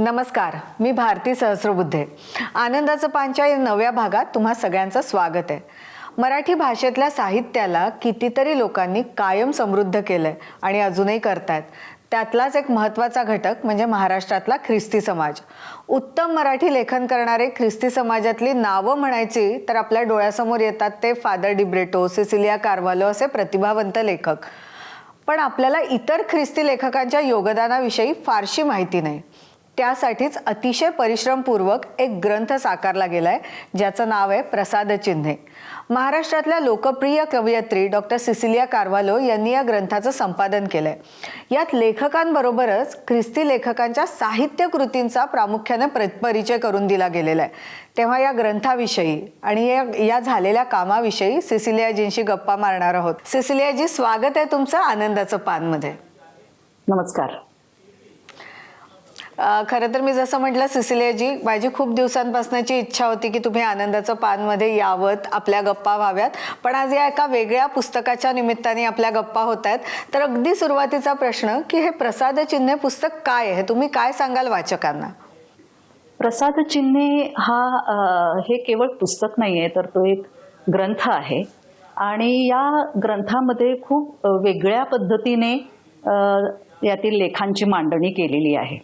नमस्कार मी भारती सहस्रबुद्धे. आनंदाचं पानच्या या नव्या भागात तुम्हा सगळ्यांचं स्वागत आहे. मराठी भाषेतल्या साहित्याला कितीतरी लोकांनी कायम समृद्ध केलं आहे आणि अजूनही करतायत. त्यातलाच एक महत्त्वाचा घटक म्हणजे महाराष्ट्रातला ख्रिस्ती समाज. उत्तम मराठी लेखन करणारे ख्रिस्ती समाजातली नावं म्हणायची तर आपल्या डोळ्यासमोर येतात ते फादर डिब्रेटो सिसिलिया कार्वालो असे प्रतिभावंत लेखक. पण आपल्याला इतर ख्रिस्ती लेखकांच्या योगदानाविषयी फारशी माहिती नाही. त्यासाठीच अतिशय परिश्रमपूर्वक एक ग्रंथ साकारला गेला आहे ज्याचं नाव आहे प्रसाद चिन्हे. महाराष्ट्रातल्या लोकप्रिय कवयित्री डॉक्टर सिसिलिया कार्वालो यांनी या ग्रंथाचं संपादन केलंय. यात लेखकांबरोबरच ख्रिस्ती लेखकांच्या साहित्य कृतींचा प्रामुख्याने प्र- परिचय करून दिला गेलेला आहे. तेव्हा या ग्रंथाविषयी आणि या या झालेल्या कामाविषयी सिसिलियाजींशी गप्पा मारणार आहोत. सिसिलियाजी स्वागत आहे तुमचं आनंदाचं पानमध्ये. नमस्कार. खरं तर मी जसं म्हटलं सिसिलियाजी माझी खूप दिवसांपासूनची इच्छा होती की तुम्ही आनंदाचं पानमध्ये यावत आपल्या गप्पा व्हाव्यात. पण आज या एका वेगळ्या पुस्तकाच्या निमित्ताने आपल्या गप्पा होत आहेत तर अगदी सुरुवातीचा प्रश्न की हे प्रसाद चिन्हे पुस्तक काय आहे? तुम्ही काय सांगाल वाचकांना? प्रसाद चिन्हे हा हे केवळ पुस्तक नाही आहे तर तो एक ग्रंथ आहे. आणि या ग्रंथामध्ये खूप वेगळ्या पद्धतीने यातील लेखांची मांडणी केलेली आहे.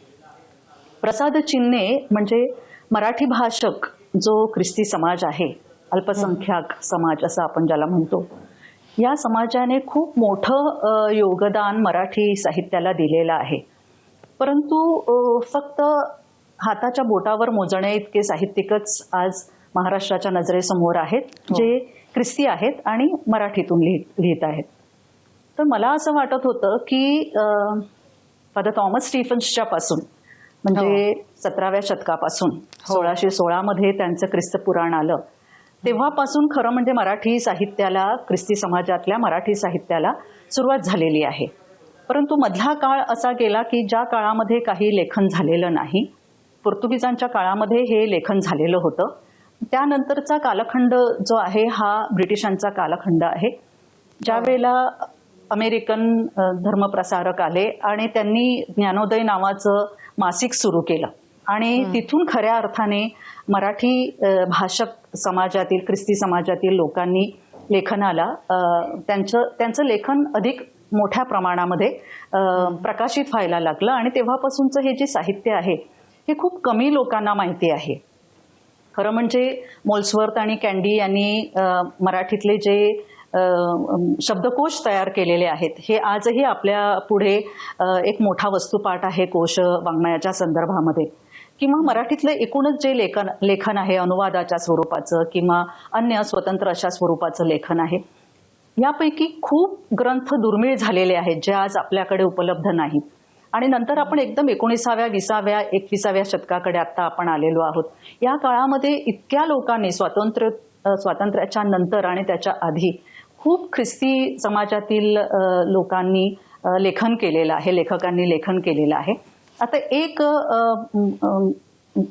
प्रसाद चिन्हे म्हणजे मराठी भाषक जो ख्रिस्ती समाज आहे अल्पसंख्याक समाज असं आपण ज्याला म्हणतो या समाजाने खूप मोठं योगदान मराठी साहित्याला दिलेलं आहे. परंतु फक्त हाताच्या बोटावर मोजणे इतके साहित्यिकच आज महाराष्ट्राच्या नजरेसमोर आहेत जे ख्रिस्ती आहेत आणि मराठीतून लिहित लिहित आहेत. तर मला असं वाटत होतं की फादर थॉमस स्टीफन्सच्या पासून म्हणजे सतराव्या शतकापासून सोळाशे सोळामध्ये त्यांचं ख्रिस्त पुराण आलं. तेव्हापासून खरं म्हणजे मराठी साहित्याला ख्रिस्ती समाजातल्या मराठी साहित्याला सुरुवात झालेली आहे. परंतु मधला काळ असा गेला की ज्या काळामध्ये काही लेखन झालेलं नाही पोर्तुगीजांच्या काळामध्ये हे लेखन झालेलं होतं. त्यानंतरचा कालखंड जो आहे हा ब्रिटिशांचा कालखंड आहे. ज्यावेळेला अमेरिकन धर्मप्रसारक आले आणि त्यांनी ज्ञानोदय नावाचं मासिक सुरू केलं. आणि तिथून खऱ्या अर्थाने मराठी भाषक समाजातील ख्रिस्ती समाजातील लोकांनी लेखनाला त्यांचं त्यांचं लेखन अधिक मोठ्या प्रमाणामध्ये प्रकाशित व्हायला लागलं. आणि तेव्हापासूनचं हे जे साहित्य आहे हे खूप कमी लोकांना माहिती आहे. खरं म्हणजे मोल्सवर्थ आणि कॅन्डी यांनी मराठीतले जे शब्दकोश तयार केलेले आहेत. हे आजही आपल्या पुढे एक मोठा वस्तुपाठ आहे कोश वाङ्मयाच्या संदर्भामध्ये. किंवा मराठीतलं एकूणच जे लेखन लेखन आहे अनुवादाच्या स्वरूपाचं किंवा अन्य स्वतंत्र अशा स्वरूपाचं लेखन आहे यापैकी खूप ग्रंथ दुर्मिळ झालेले आहेत जे आज आपल्याकडे उपलब्ध नाहीत आणि नंतर आपण एकदम एकोणीसाव्या विसाव्या एकविसाव्या शतकाकडे आता आपण आलेलो आहोत. या काळामध्ये इतक्या लोकांनी स्वातंत्र्य स्वातंत्र्याच्या नंतर आणि त्याच्या आधी खूप ख्रिस्ती समाजातील लोकांनी लेखन केलेलं आहे लेखकांनी लेखन केलेलं आहे. आता एक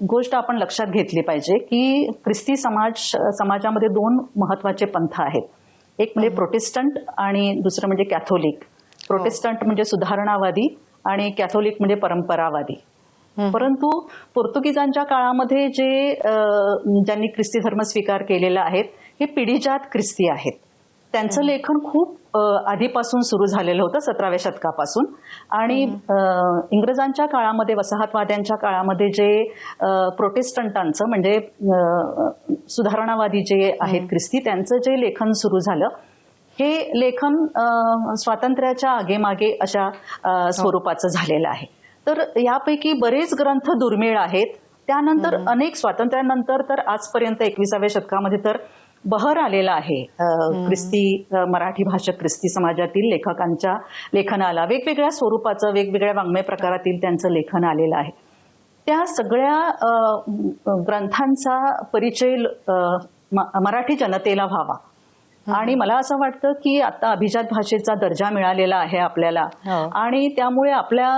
गोष्ट आपण लक्षात घेतली पाहिजे की ख्रिस्ती समाज समाजामध्ये दोन महत्त्वाचे पंथ आहेत. एक म्हणजे प्रोटेस्टंट आणि दुसरं म्हणजे कॅथोलिक. प्रोटेस्टंट म्हणजे सुधारणावादी आणि कॅथोलिक म्हणजे परंपरावादी. परंतु पोर्तुगीजांच्या काळामध्ये जे ज्यांनी ख्रिस्ती धर्म स्वीकार केलेला आहे हे पिढीजात ख्रिस्ती आहेत. त्यांचं लेखन खूप आधीपासून सुरू झालेलं होतं सतराव्या शतकापासून. आणि इंग्रजांच्या काळामध्ये वसाहतवाद्यांच्या काळामध्ये जे प्रोटेस्टंटांचं म्हणजे सुधारणावादी जे आहेत ख्रिस्ती त्यांचं जे लेखन सुरू झालं हे लेखन स्वातंत्र्याच्या आगेमागे अशा अ, स्वरूपाचं झालेलं आहे. तर यापैकी बरेच ग्रंथ दुर्मिळ आहेत. त्यानंतर अनेक स्वातंत्र्यानंतर तर आजपर्यंत एकविसाव्या शतकामध्ये तर बहर आलेला आहे. ख्रिस्ती मराठी भाषक ख्रिस्ती समाजातील लेखकांच्या लेखनाला वेगवेगळ्या स्वरूपाचं वेगवेगळ्या वाङ्मय प्रकारातील त्यांचं लेखन आलेलं आहे. त्या सगळ्या ग्रंथांचा परिचय मराठी जनतेला व्हावा. आणि मला असं वाटतं की आता अभिजात भाषेचा दर्जा मिळालेला आहे आपल्याला. हो. आणि त्यामुळे आपल्या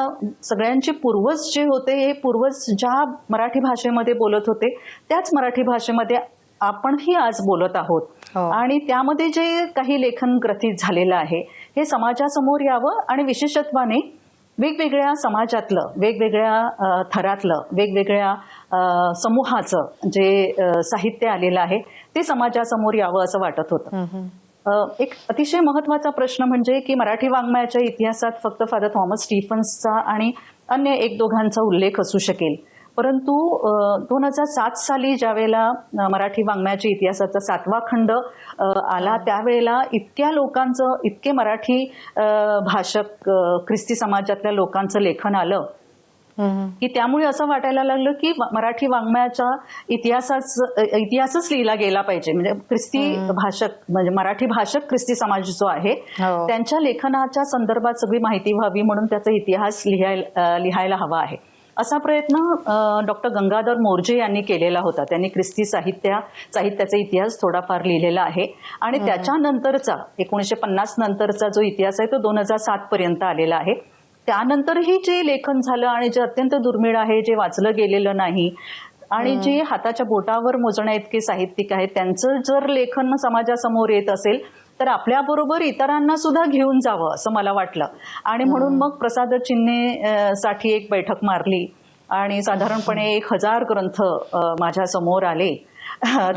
सगळ्यांचे पूर्वज जे होते हे पूर्वज ज्या मराठी भाषेमध्ये बोलत होते त्याच मराठी भाषेमध्ये आपणही आज बोलत आहोत. हो. आणि त्यामध्ये जे काही लेखन ग्रथित झालेलं आहे हे समाजासमोर यावं आणि विशेषत्वाने वेगवेगळ्या समाजातलं वेगवेगळ्या थरातलं वेगवेगळ्या समूहाचं जे साहित्य आलेलं आहे ते समाजासमोर यावं असं वाटत होतं. एक अतिशय महत्त्वाचा प्रश्न म्हणजे की मराठी वाङ्मयाच्या इतिहासात फक्त फादर थॉमस स्टीफन्सचा आणि अन्य एक दोघांचा उल्लेख असू शकेल. परंतु दोन हजार सात साली ज्यावेळेला मराठी वाङ्मयाच्या इतिहासाचा सातवा खंड आला त्यावेळेला इतक्या लोकांचं इतके मराठी भाषक ख्रिस्ती समाजातल्या लोकांचं लेखन आलं की त्यामुळे असं वाटायला लागलं की मराठी वाङ्मयाचा इतिहासाच इतिहासच लिहिला गेला पाहिजे. म्हणजे ख्रिस्ती भाषक म्हणजे मराठी भाषक ख्रिस्ती समाज जो आहे हो. त्यांच्या लेखनाच्या संदर्भात सगळी माहिती व्हावी म्हणून त्याचा इतिहास लिहायला लिहायला हवा आहे. असा प्रयत्न डॉक्टर गंगाधर मोर्जे यांनी केलेला होता. त्यांनी ख्रिस्ती साहित्य साहित्याचा इतिहास थोडाफार लिहिलेला आहे. आणि त्याच्यानंतरचा एकोणीसशे पन्नास नंतरचा जो इतिहास आहे तो दोन हजार सात पर्यंत आलेला आहे. त्यानंतरही जे लेखन झालं आणि जे अत्यंत दुर्मिळ आहे जे वाचलं गेलेलं नाही आणि जे हाताच्या बोटावर मोजण्या इतके साहित्यिक आहेत त्यांचं जर लेखन समाजासमोर येत असेल तर आपल्याबरोबर इतरांना सुद्धा घेऊन जावं असं मला वाटलं. आणि म्हणून मग प्रसाद चिन्हे साठी एक बैठक मारली. आणि साधारणपणे एक हजार ग्रंथ माझ्यासमोर आले.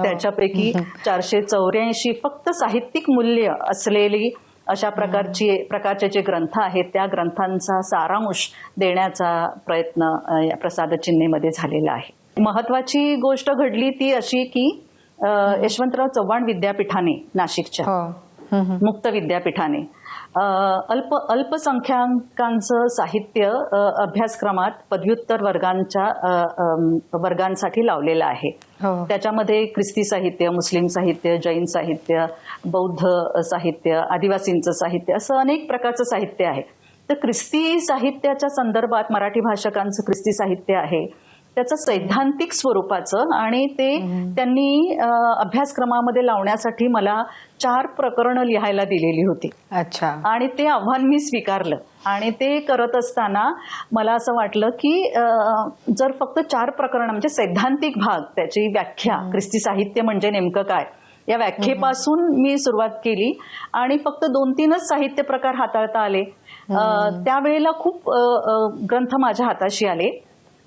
त्याच्यापैकी चारशे चौऱ्याऐंशी फक्त साहित्यिक मूल्य असलेली अशा प्रकारची प्रकारचे जे ग्रंथ आहेत त्या ग्रंथांचा सारांश देण्याचा प्रयत्न या प्रसाद चिन्हेमध्ये झालेला आहे. महत्वाची गोष्ट घडली ती अशी की यशवंतराव चव्हाण विद्यापीठाने नाशिकच्या हो. मुक्त विद्यापीठाने. अल्प अल्पसंख्याकांचं साहित्य अभ्यासक्रमात पदव्युत्तर वर्गांच्या वर्गांसाठी लावलेलं आहे. हो. त्याच्यामध्ये ख्रिस्ती साहित्य मुस्लिम साहित्य जैन साहित्य बौद्ध साहित्य आदिवासींचं साहित्य असं अनेक प्रकारचं साहित्य आहे. तर ख्रिस्ती साहित्याच्या संदर्भात मराठी भाषकांचं ख्रिस्ती साहित्य आहे. त्याचं सैद्धांतिक स्वरूपाचं आणि ते त्यांनी अभ्यासक्रमामध्ये लावण्यासाठी मला चार प्रकरणं लिहायला दिलेली होती. अच्छा. आणि ते आव्हान मी स्वीकारलं. आणि ते करत असताना मला असं वाटलं की जर फक्त चार प्रकरण म्हणजे सैद्धांतिक भाग त्याची व्याख्या ख्रिस्ती साहित्य म्हणजे नेमकं काय या व्याख्येपासून मी सुरुवात केली. आणि फक्त दोन तीनच साहित्य प्रकार हाताळता आले त्यावेळेला खूप ग्रंथ माझ्या हाताशी आले.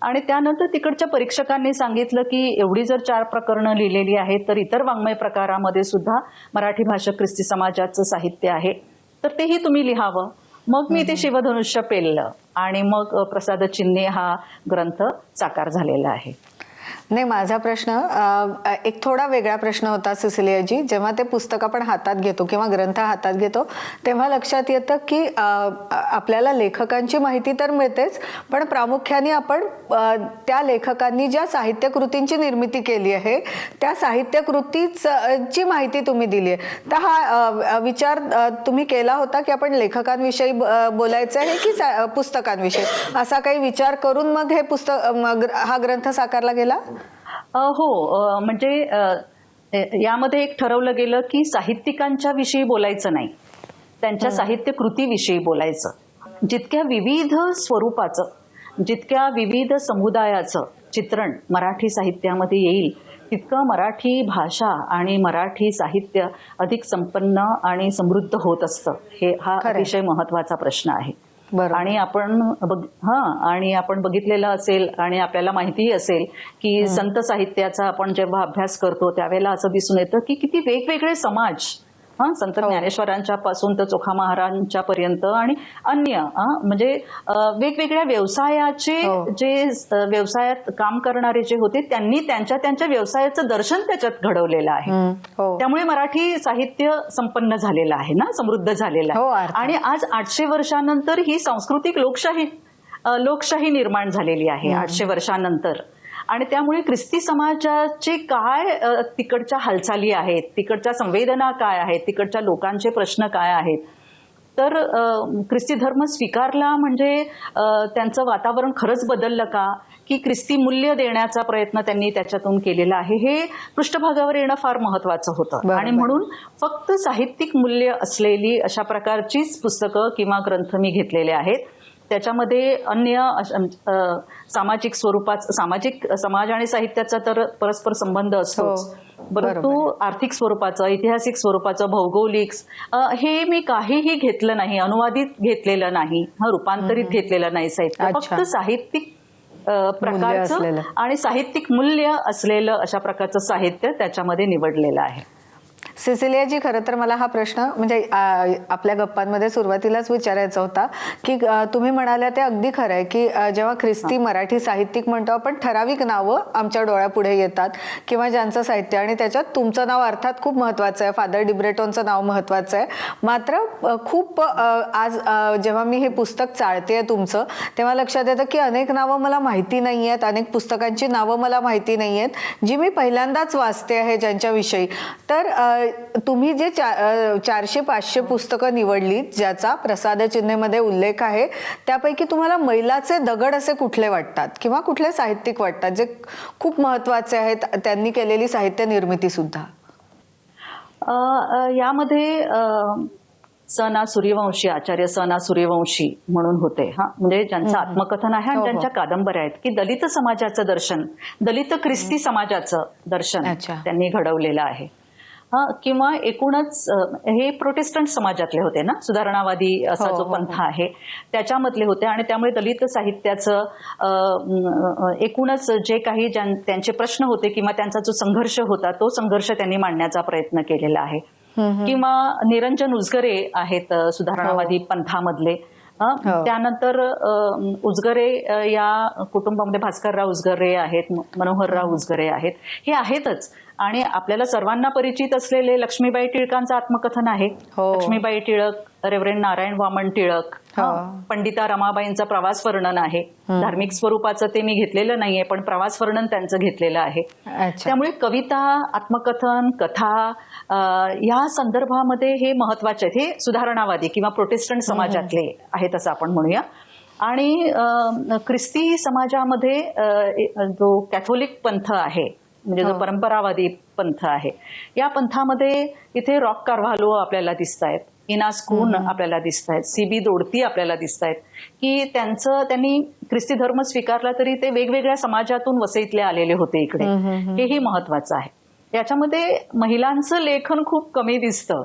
आणि त्यानंतर तिकडच्या परीक्षकांनी सांगितलं की एवढी जर चार प्रकरणं लिहिलेली आहेत तर इतर वाङ्मय प्रकारामध्ये सुद्धा मराठी भाषक ख्रिस्ती समाजाचं साहित्य आहे. तर तेही तुम्ही लिहावं. मग मी ते शिवधनुष्य पेललं आणि मग प्रसाद चिन्हे हा ग्रंथ साकार झालेला आहे. नाही माझा प्रश्न एक थोडा वेगळा प्रश्न होता सिसिलियाजी. जेव्हा ते पुस्तक आपण हातात घेतो किंवा ग्रंथ हातात घेतो तेव्हा लक्षात येतं की आपल्याला लेखकांची माहिती तर मिळतेच पण प्रामुख्याने आपण त्या लेखकांनी ज्या साहित्यकृतींची निर्मिती केली आहे त्या साहित्यकृतीच ची माहिती तुम्ही दिली आहे तर हा विचार तुम्ही केला होता की आपण लेखकांविषयी ब- बोलायचं आहे की पुस्तकांविषयी? असा काही विचार करून मग हे पुस्तक मग हा ग्रंथ साकारला गेला? हो म्हणजे यामध्ये एक ठरवलं गेलं की साहित्यिकांच्या विषयी बोलायचं नाही त्यांच्या साहित्य कृतीविषयी बोलायचं जितक्या विविध स्वरूपाचं जितक्या विविध समुदायाचं चित्रण मराठी साहित्यामध्ये येईल तितकं मराठी भाषा आणि मराठी साहित्य अधिक संपन्न आणि समृद्ध होत असतं हे हा. अतिशय महत्त्वाचा प्रश्न आहे. आणि आपण हा आणि आपण बघितलेलं असेल आणि आपल्याला माहितीही असेल की संत साहित्याचा आपण जेव्हा अभ्यास करतो त्यावेळेला असं दिसून येतं की किती वेगवेगळे समाज हा संत हो. ज्ञानेश्वरांच्या पासून तर चोखा महाराजांच्या पर्यंत आणि अन्य हा, म्हणजे वेगवेगळ्या व्यवसायाचे हो. जे व्यवसायात काम करणारे जे होते त्यांनी त्यांच्या त्यांच्या व्यवसायाचं दर्शन त्याच्यात घडवलेलं आहे हो त्यामुळे मराठी साहित्य संपन्न झालेलं आहे ना समृद्ध झालेलं हो, आहे. आणि आज आठशे वर्षानंतर ही सांस्कृतिक लोकशाही लोकशाही निर्माण झालेली आहे आठशे वर्षानंतर आणि त्यामुळे ख्रिस्ती समाजाचे काय तिकडच्या हालचाली आहेत? तिकडच्या संवेदना काय आहेत? तिकडच्या लोकांचे प्रश्न काय आहेत? तर ख्रिस्ती धर्म स्वीकारला म्हणजे त्यांचं वातावरण खरंच बदललं का? की ख्रिस्ती मूल्य देण्याचा प्रयत्न त्यांनी त्याच्यातून केलेला आहे हे पृष्ठभागावर येणं फार महत्वाचं होतं. आणि म्हणून फक्त साहित्यिक मूल्य असलेली अशा प्रकारचीच पुस्तकं किंवा ग्रंथ मी घेतलेले आहेत. त्याच्यामध्ये अन्य सामाजिक स्वरूपात सामाजिक समाज आणि साहित्याचा तर परस्पर संबंध असतोच हो, परंतु. आर्थिक स्वरूपाचं ऐतिहासिक स्वरूपाचं भौगोलिक हे मी काहीही घेतलं नाही अनुवादित घेतलेलं नाही हं, रूपांतरित घेतलेलं नाही साहित्य. फक्त साहित्यिक प्रकारचं. आणि साहित्यिक मूल्य असलेलं अशा प्रकारचं साहित्य त्याच्यामध्ये निवडलेलं आहे सिसिलियाजी खरं तर मला हा प्रश्न म्हणजे आपल्या गप्पांमध्ये सुरुवातीलाच विचारायचा होता की तुम्ही म्हणाल्या ते अगदी खरं आहे की जेव्हा ख्रिस्ती मराठी साहित्यिक म्हणतो आपण ठराविक नावं आमच्या डोळ्यापुढे येतात किंवा ज्यांचं साहित्य आणि त्याच्यात तुमचं नाव अर्थात खूप महत्वाचं आहे फादर डिब्रेटोनचं नाव महत्वाचं आहे. मात्र खूप आज जेव्हा मी हे पुस्तक चाळते तुमचं तेव्हा लक्षात येतं की अनेक नावं मला माहिती नाही आहेत अनेक पुस्तकांची नावं मला माहिती नाही आहेत जी मी पहिल्यांदाच वाचते आहे ज्यांच्याविषयी. तर तुम्ही जे चा चारशे पाचशे पुस्तकं निवडली ज्याचा प्रसाद चिन्हेमध्ये उल्लेख आहे त्यापैकी तुम्हाला मैलाचे दगड असे कुठले वाटतात? किंवा कुठले साहित्यिक वाटतात? जे खूप महत्त्वाचे आहेत त्यांनी केलेली साहित्य निर्मिती सुद्धा. यामध्ये अ, स ना सूर्यवंशी आचार्य स ना सूर्यवंशी म्हणून होते. हा म्हणजे ज्यांचं आत्मकथन आहे हो, आणि हो. त्यांच्या कादंबऱ्या आहेत. की दलित समाजाचं दर्शन दलित ख्रिस्ती समाजाचं दर्शन. त्यांनी घडवलेलं आहे. हा किंवा एकूणच हे प्रोटेस्टंट समाजातले होते ना? सुधारणावादी असा हो, जो हो, पंथ आहे त्याच्यामधले होते आणि त्यामुळे दलित साहित्याचं एकूणच जे काही त्यांचे प्रश्न होते किंवा त्यांचा जो संघर्ष होता तो संघर्ष त्यांनी मांडण्याचा प्रयत्न केलेला आहे. किंवा निरंजन उजगरे आहेत सुधारणावादी पंथामधले. हो. त्यानंतर उजगरे या कुटुंबामध्ये भास्करराव उजगरे आहेत मनोहरराव उजगरे आहेत. हे आहेतच. आणि आपल्याला सर्वांना परिचित असलेले लक्ष्मीबाई टिळकांचं आत्मकथन आहे. हो. लक्ष्मीबाई टिळक रेव्हरेंड नारायण वामन टिळक पंडिता रमाबाईंचा प्रवास वर्णन आहे. धार्मिक स्वरूपाचं ते मी घेतलेलं नाहीये पण प्रवास वर्णन त्यांचं घेतलेलं आहे. त्यामुळे कविता आत्मकथन कथा या संदर्भामध्ये हे महत्त्वाचे आहेत. हे सुधारणावादी किंवा प्रोटेस्टंट समाजातले आहेत असं आपण म्हणूया. आणि ख्रिस्ती समाजामध्ये जो कॅथोलिक पंथ आहे म्हणजे जो हो. परंपरावादी पंथ आहे. या पंथामध्ये इथे रॉक कार्व्हालो आपल्याला दिसत आहेत इनास कून आपल्याला दिसत आहेत सीबी दोडती आपल्याला दिसत आहेत की त्यांचं त्यांनी ख्रिस्ती धर्म स्वीकारला तरी ते वेगवेगळ्या समाजातून वसईतले आलेले होते इकडे. हेही महत्वाचं आहे. याच्यामध्ये महिलांचं लेखन खूप कमी दिसतं.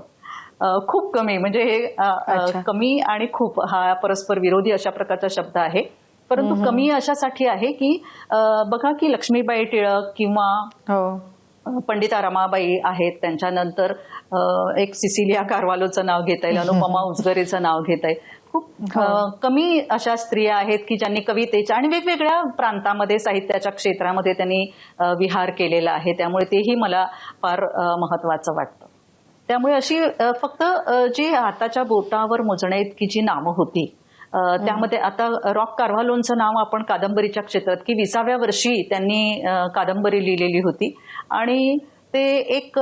खूप कमी. म्हणजे हे. कमी आणि खूप हा परस्पर विरोधी अशा प्रकारचा शब्द आहे. परंतु कमी अशासाठी आहे की बघा की लक्ष्मीबाई टिळक किंवा हो. पंडिता रमाबाई आहेत त्यांच्यानंतर एक सिसिलिया कारवालोचं नाव घेता येईल अनुपमा उजगरेचं नाव घेता येईल. खूप अ, कमी अशा स्त्रिया आहेत की ज्यांनी कवितेच्या आणि वेगवेगळ्या प्रांतामध्ये साहित्याच्या क्षेत्रामध्ये त्यांनी विहार केलेला आहे. त्यामुळे तेही मला फार महत्वाचं वाटतं. त्यामुळे अशी फक्त जी हाताच्या बोटावर मोजण्या इतकी जी नावं होती त्यामध्ये आता रॉक कार्व्हालोनचं नाव आपण कादंबरीच्या क्षेत्रात की विसाव्या वर्षी त्यांनी कादंबरी लिहिलेली होती. आणि ते एक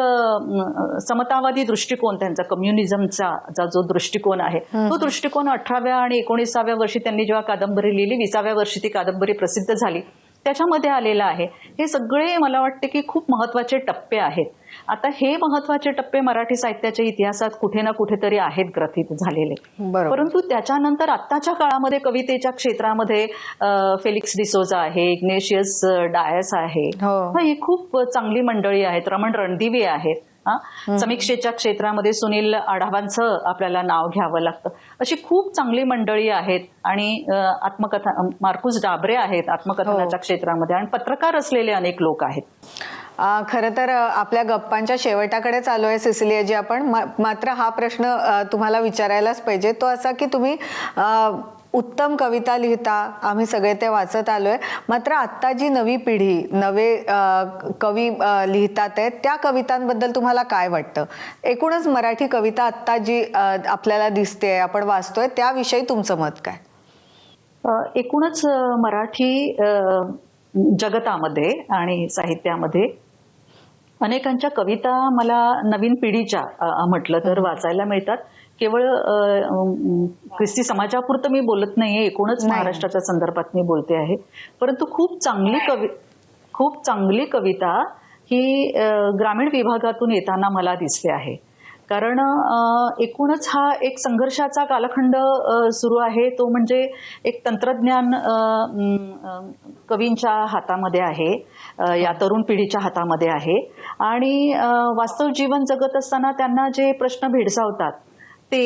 समतावादी दृष्टिकोन त्यांचा कम्युनिझमचा जा जो दृष्टिकोन आहे तो दृष्टिकोन अठराव्या आणि एकोणीसाव्या वर्षी त्यांनी जेव्हा कादंबरी लिहिली विसाव्या वर्षी ती कादंबरी प्रसिद्ध झाली त्याच्यामध्ये आलेलं आहे. हे सगळे मला वाटते की खूप महत्त्वाचे टप्पे आहेत. आता हे महत्त्वाचे टप्पे मराठी साहित्याच्या इतिहासात कुठे ना कुठेतरी आहेत ग्रथित झालेले. परंतु त्याच्यानंतर आत्ताच्या काळामध्ये कवितेच्या क्षेत्रामध्ये फेलिक्स डिसोजा आहे इग्नेशियस डायस आहे. हो. हा, खूप चांगली मंडळी आहेत. रमण रणदिवे आहेत. समीक्षेच्या क्षेत्रामध्ये सुनील आढावांचं आपल्याला नाव घ्यावं लागतं. अशी खूप चांगली मंडळी आहेत आणि आत्मकथा मार्कुस डाबरे आहेत आत्मकथनाच्या क्षेत्रामध्ये आणि पत्रकार असलेले अनेक लोक आहेत. खरं तर आपल्या गप्पांच्या शेवटाकडे चालू आहे सिसिलियाजी आपण. मा- मात्र हा प्रश्न तुम्हाला विचारायलाच पाहिजे. तो असा की तुम्ही उत्तम कविता लिहिता. आम्ही सगळे ते वाचत आलो आहे मात्र आत्ता जी नवी पिढी नवे कवी लिहितात आहेत त्या कवितांबद्दल तुम्हाला काय वाटतं? एकूणच मराठी कविता आत्ता जी आपल्याला दिसते आपण वाचतोय त्याविषयी तुमचं मत काय? एकूणच मराठी जगतामध्ये आणि साहित्यामध्ये अनेकांच्या कविता मला नवीन पिढीच्या म्हटलं तर वाचायला मिळतात. केवळ ख्रिस्ती समाजापुरतं मी बोलत नाहीये एकूणच. महाराष्ट्राच्या संदर्भात मी बोलते आहे. परंतु खूप चांगली कवी खूप चांगली कविता ही ग्रामीण विभागातून येताना मला दिसते आहे. कारण एकूणच हा एक संघर्षाचा कालखंड सुरू आहे. तो म्हणजे एक तंत्रज्ञान कवींच्या हातामध्ये आहे या तरुण पिढीच्या हातामध्ये आहे. आणि वास्तव जीवन जगत असताना त्यांना जे प्रश्न भेडसावतात ते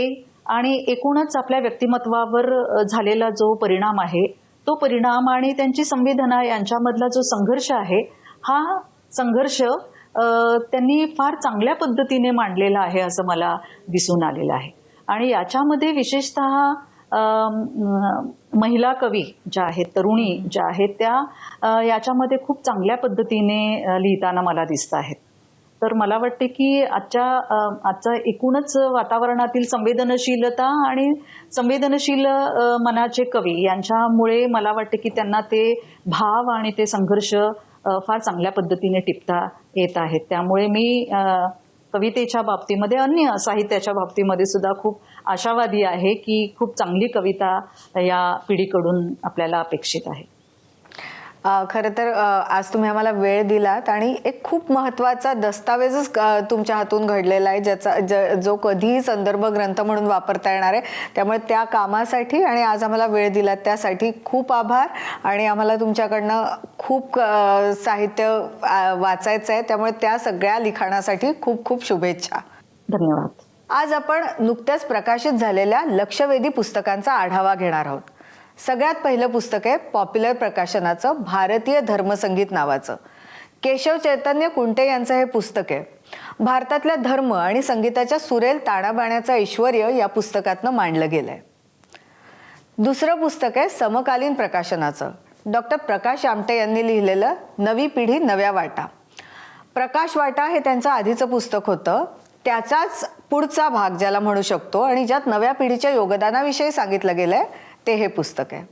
आणि एकूणच आपल्या व्यक्तिमत्वावर झालेला जो परिणाम आहे तो परिणाम आणि त्यांची संवेदना यांच्यामधला जो संघर्ष आहे हा संघर्ष त्यांनी फार चांगल्या पद्धतीने मांडलेला आहे असं मला दिसून आलेलं आहे. आणि याच्यामध्ये विशेषतः महिला कवी ज्या आहेत तरुणी ज्या आहेत त्या याच्यामध्ये खूप चांगल्या पद्धतीने लिहिताना मला दिसत आहेत. तर मला वाटते की आजच्या आजचा एकूणच वातावरणातील संवेदनशीलता आणि संवेदनशील मनाचे कवी यांच्यामुळे मला वाटते की त्यांना ते भाव आणि ते संघर्ष फार चांगल्या पद्धतीने टिपता येत आहेत. त्यामुळे मी कवितेच्या बाबतीमध्ये अन्य साहित्याच्या बाबतीमध्ये सुद्धा खूप आशावादी आहे की खूप चांगली कविता या पिढीकडून आपल्याला अपेक्षित आहे. खरं तर आज तुम्ही आम्हाला वेळ दिलात आणि एक खूप महत्त्वाचा दस्तावेजच तुमच्या हातून घडलेला आहे ज्याचा ज- जो कधीही संदर्भ ग्रंथ म्हणून वापरता येणार आहे. त्यामुळे त्या कामासाठी आणि आज आम्हाला वेळ दिलात त्यासाठी खूप आभार आणि आम्हाला तुमच्याकडनं खूप साहित्य वाचायचं आहे. त्यामुळे त्या सगळ्या लिखाणासाठी खूप खूप शुभेच्छा. धन्यवाद. आज आपण नुकत्याच प्रकाशित झालेल्या लक्षवेधी पुस्तकांचा आढावा घेणार आहोत. सगळ्यात पहिलं पुस्तक आहे पॉप्युलर प्रकाशनाचं भारतीय धर्मसंगीत नावाचं. केशव चैतन्य कुंटे यांचं हे पुस्तक आहे. भारतातल्या धर्म आणि संगीताच्या सुरेल ताणाबाण्याचं ऐश्वर या पुस्तकातनं मांडलं गेलं आहे दुसरं पुस्तक आहे समकालीन प्रकाशनाचं. डॉक्टर प्रकाश आमटे यांनी लिहिलेलं नवी पिढी नव्या वाटा. प्रकाश वाटा हे त्यांचं आधीचं पुस्तक होतं. त्याचाच पुढचा भाग ज्याला म्हणू शकतो आणि ज्यात नव्या पिढीच्या योगदानाविषयी सांगितलं गेलं आहे ते हे पुस्तक आहे.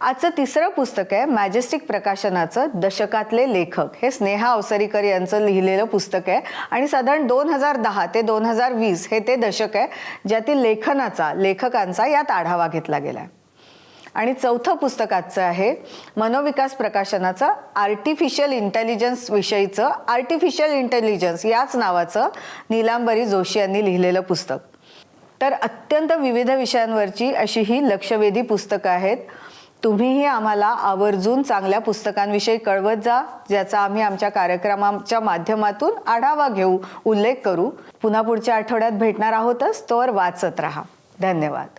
आजचं तिसरं पुस्तक आहे मॅजेस्टिक प्रकाशनाचं दशकातले लेखक. हे स्नेहा अवसरीकर यांचं लिहिलेलं पुस्तक आहे. आणि साधारण दोन हजार दहा ते दोन हजार वीस हे ते दशक आहे ज्यातील लेखनाचा लेखकांचा यात आढावा घेतला गेला आहे. आणि चौथं पुस्तकाचं आहे मनोविकास प्रकाशनाचं आर्टिफिशियल इंटेलिजन्स विषयीचं आर्टिफिशियल इंटेलिजन्स याच नावाचं नीलांबरी जोशी यांनी लिहिलेलं पुस्तक. तर अत्यंत विविध विषयांवरची अशी ही लक्षवेधी पुस्तकं आहेत. तुम्हीही आम्हाला आवर्जून चांगल्या पुस्तकांविषयी कळवत जा ज्याचा आम्ही आमच्या कार्यक्रमाच्या माध्यमातून आढावा घेऊ उल्लेख करू. पुन्हा पुढच्या आठवड्यात भेटणार आहोतच तोवर वाचत राहा. धन्यवाद.